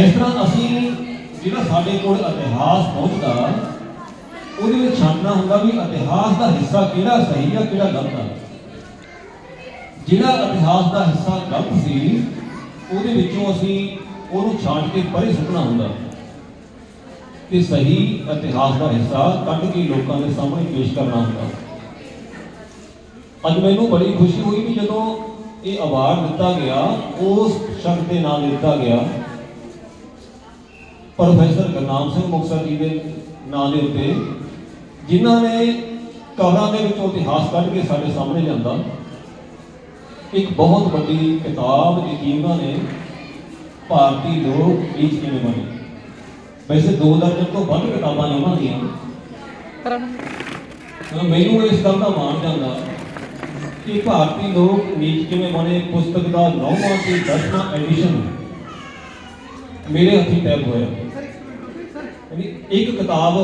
ਇਸ ਤਰ੍ਹਾਂ ਅਸੀਂ ਜਿਹੜਾ ਸਾਡੇ ਕੋਲ ਇਤਿਹਾਸ ਪਹੁੰਚਦਾ, ਉਹਦੇ ਵਿੱਚ ਛਾਣਨਾ ਹੁੰਦਾ ਵੀ ਇਤਿਹਾਸ ਦਾ ਹਿੱਸਾ ਕਿਹੜਾ ਸਹੀ ਆ, ਕਿਹੜਾ ਗਲਤ ਆ। ਜਿਹੜਾ ਇਤਿਹਾਸ ਦਾ ਹਿੱਸਾ ਗਲਤ ਸੀ, ਉਹਦੇ ਵਿੱਚੋਂ ਅਸੀਂ ਉਹਨੂੰ ਛਾਣ ਕੇ ਪਰੇ ਸੁੱਟਣਾ ਹੁੰਦਾ। ਤੇ ਸਹੀ ਇਤਿਹਾਸ ਦਾ ਹਿੱਸਾ ਕੱਢ ਕੇ ਲੋਕਾਂ ਦੇ ਸਾਹਮਣੇ ਪੇਸ਼ ਕਰਨਾ ਹੁੰਦਾ। ਅੱਜ ਮੈਨੂੰ ਬੜੀ ਖੁਸ਼ੀ ਹੋਈ ਵੀ ਜਦੋਂ ਇਹ ਅਵਾਰਡ ਦਿੱਤਾ ਗਿਆ, ਉਸ ਸ਼ਖਸ ਦੇ ਨਾਮ ਦਿੱਤਾ ਗਿਆ ਪ੍ਰੋਫੈਸਰ ਗੁਰਨਾਮ ਸਿੰਘ ਮੁਕਤਸਰ ਜੀ ਦੇ ਨਾਂ ਦੇ ਉੱਤੇ, ਜਿਨ੍ਹਾਂ ਨੇ ਕਵਰਾਂ ਦੇ ਵਿੱਚੋਂ ਇਤਿਹਾਸ ਕੱਢ ਕੇ ਸਾਡੇ ਸਾਹਮਣੇ ਲਿਆਂਦਾ, ਇੱਕ ਬਹੁਤ ਵੱਡੀ ਕਿਤਾਬ ਲਿਖੀ ਉਹਨਾਂ ਨੇ ਭਾਰਤੀ ਲੋਕ ਨੀਚ ਕਿਵੇਂ ਬਣੇ? ਵੈਸੇ ਦੋ ਦਰਜਨ ਤੋਂ ਵੱਧ ਕਿਤਾਬਾਂ ਨੇ ਉਹਨਾਂ ਦੀਆਂ। ਤਾਂ ਮੈਨੂੰ ਇਸ ਗੱਲ ਦਾ ਮਾਣ ਜਾਂਦਾ ਕਿ ਭਾਰਤੀ ਲੋਕ ਨੀਚ ਕਿਵੇਂ ਬਣੇ? ਪੁਸਤਕ ਦਾ ਨੌਵਾਂ ਤੇ ਦਸਵਾਂ ਐਡੀਸ਼ਨ ਮੇਰੇ ਹੱਥੀਂ ਟੈਪ ਹੋਇਆ। ਇੱਕ ਕਿਤਾਬ